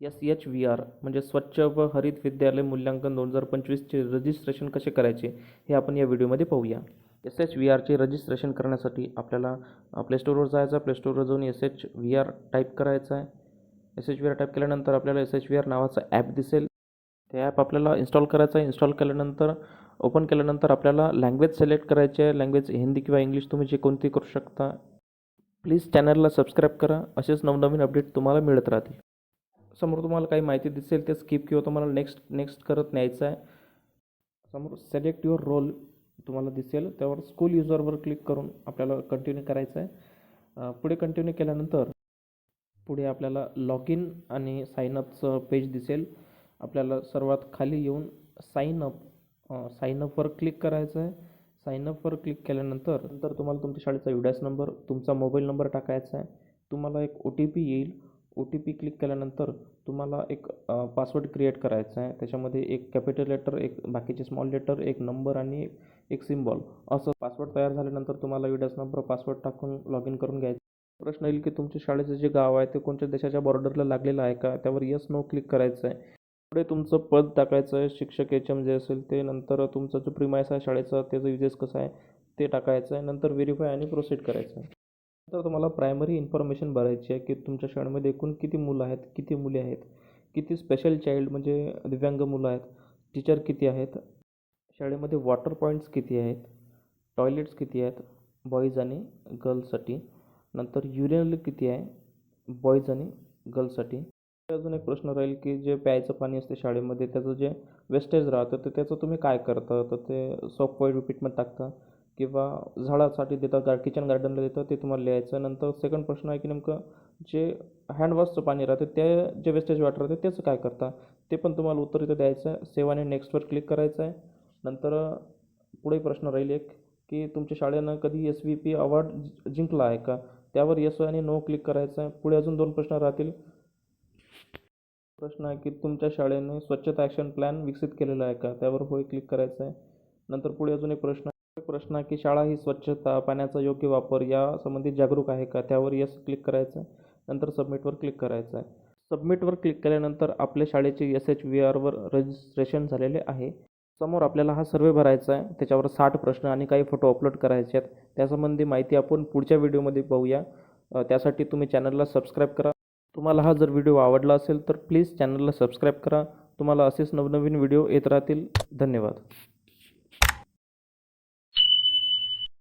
S H V R म्हणजे स्वच्छ व हरित विद्यालय मूल्यांकन दोन हजार पंचवीसचे रजिस्ट्रेशन कसे करायचे हे आपण या व्हिडिओमध्ये पाहूया. एस एच व्ही आरचे रजिस्ट्रेशन करण्यासाठी आपल्याला प्लेस्टोरवर जायचं आहे. प्लेस्टोरवर जाऊन S H V R type करायचं आहे. S H V R type केल्यानंतर आपल्याला एस एच व्ही आर नावाचं ॲप दिसेल. ते ॲप आपल्याला इन्स्टॉल करायचं आहे. इन्स्टॉल केल्यानंतर ओपन केल्यानंतर आपल्याला लँग्वेज सिलेक्ट करायची आहे. लँग्वेज हिंदी किंवा इंग्लिश तुम्ही जे कोणती करू शकता. प्लीज चॅनलला सबस्क्राईब करा. असेच नवनवीन अपडेट तुम्हाला मिळत राहतील. समोर तुम्हाला काही माहिती दिसेल ते स्किप किंवा तुम्हाला नेक्स्ट नेक्स्ट करत न्यायचं आहे. समोर सिलेक्ट युअर रोल तुम्हाला दिसेल. त्यावर स्कूल युजरवर क्लिक करून आपल्याला कंटिन्यू करायचं आहे. पुढे कंटिन्यू केल्यानंतर पुढे आपल्याला लॉग इन आणि साईनअपचं पेज दिसेल. आपल्याला सर्वात खाली येऊन साईन अप साईन अपवर क्लिक करायचं आहे. साईन अपवर क्लिक केल्यानंतर नंतर तुम्हाला तुमच्या शाळेचा युडॅस नंबर तुमचा मोबाईल नंबर टाकायचा आहे. तुम्हाला एक ओ टी पी येईल. ओ टी पी क्लिक केल्यानंतर तुम्हाला एक पासवर्ड क्रिएट करायचा आहे. त्याच्यामध्ये एक कॅपिटल लेटर एक बाकीचे स्मॉल लेटर एक नंबर आणि एक सिम्बॉल असं पासवर्ड तयार झाल्यानंतर तुम्हाला युडॅस नंबर पासवर्ड टाकून लॉग इन करून घ्यायचं. प्रश्न येईल की तुमच्या शाळेचं जे गाव आहे ते कोणत्या देशाच्या बॉर्डरला लागलेलं आहे का? त्यावर यस नो क्लिक करायचं आहे. पुढे तुमचं पद टाकायचं आहे शिक्षक एच एम जे असेल ते. नंतर तुमचा जो प्रिमायस आहे शाळेचा त्याचं युजेस कसं आहे ते टाकायचं आहे. नंतर व्हेरीफाय आणि प्रोसीड करायचं आहे. तर तुम्हाला प्रायमरी इन्फॉर्मेशन भरायची आहे की तुमच्या शाळेमध्ये एकूण किती मुलं आहेत किती मुली आहेत किती स्पेशल चाइल्ड म्हणजे दिव्यांग मुलं आहेत टीचर किती आहेत शाळेमध्ये वॉटर पॉईंट्स किती आहेत टॉयलेट्स किती आहेत बॉईज आणि गर्ल्ससाठी नंतर युरिनल किती आहे बॉईज आणि गर्ल्ससाठी अजून एक प्रश्न राहील की जे प्यायचं पाणी असते शाळेमध्ये त्याचं जे वेस्टेज राहतं तर त्याचं तुम्ही काय करता? तर ते सॉफ्ट पॉईंट रिपीटमध्ये टाकता. किंवा झाडासाठी देतात गा किचन गार्डनला देतात ते तुम्हाला लिहायचं. नंतर सेकंड प्रश्न आहे की नेमकं जे हँडवॉशचं पाणी राहते ते जे वेस्टेज वॉटर राहते त्याचं काय करता? ते पण तुम्हाला उत्तर इथं द्यायचं आहे. सेव्ह आणि नेक्स्टवर क्लिक करायचं आहे. नंतर पुढे प्रश्न राहील एक की तुमच्या शाळेनं कधी एस व्ही पी अवॉर्ड जिंकला आहे का? त्यावर यस आणि नो क्लिक करायचं आहे. पुढे अजून दोन प्रश्न राहतील. प्रश्न आहे की तुमच्या शाळेने स्वच्छता ॲक्शन प्लॅन विकसित केलेला आहे का? त्यावर होय क्लिक करायचं आहे. नंतर पुढे अजून एक प्रश्न प्रश्न आहे की शाळा ही स्वच्छता पाण्याचा योग्य वापर या संबंधित जागरूक आहे का? त्यावर यस क्लिक करायचं नंतर सबमिटवर क्लिक करायचं आहे. सबमिटवर क्लिक केल्यानंतर आपल्या शाळेचे एस एच व्ही आरवर रजिस्ट्रेशन झालेले आहे. समोर आपल्याला हा सर्वे भरायचा आहे. त्याच्यावर साठ प्रश्न आणि काही फोटो अपलोड करायचे आहेत. त्यासंबंधी माहिती आपण पुढच्या व्हिडिओमध्ये पाहूया त्यासाठी तुम्ही चॅनलला सबस्क्राईब करा. तुम्हाला हा जर व्हिडिओ आवडला असेल तर प्लीज चॅनलला सबस्क्राईब करा. तुम्हाला असेच नवनवीन व्हिडिओ येत राहतील. धन्यवाद.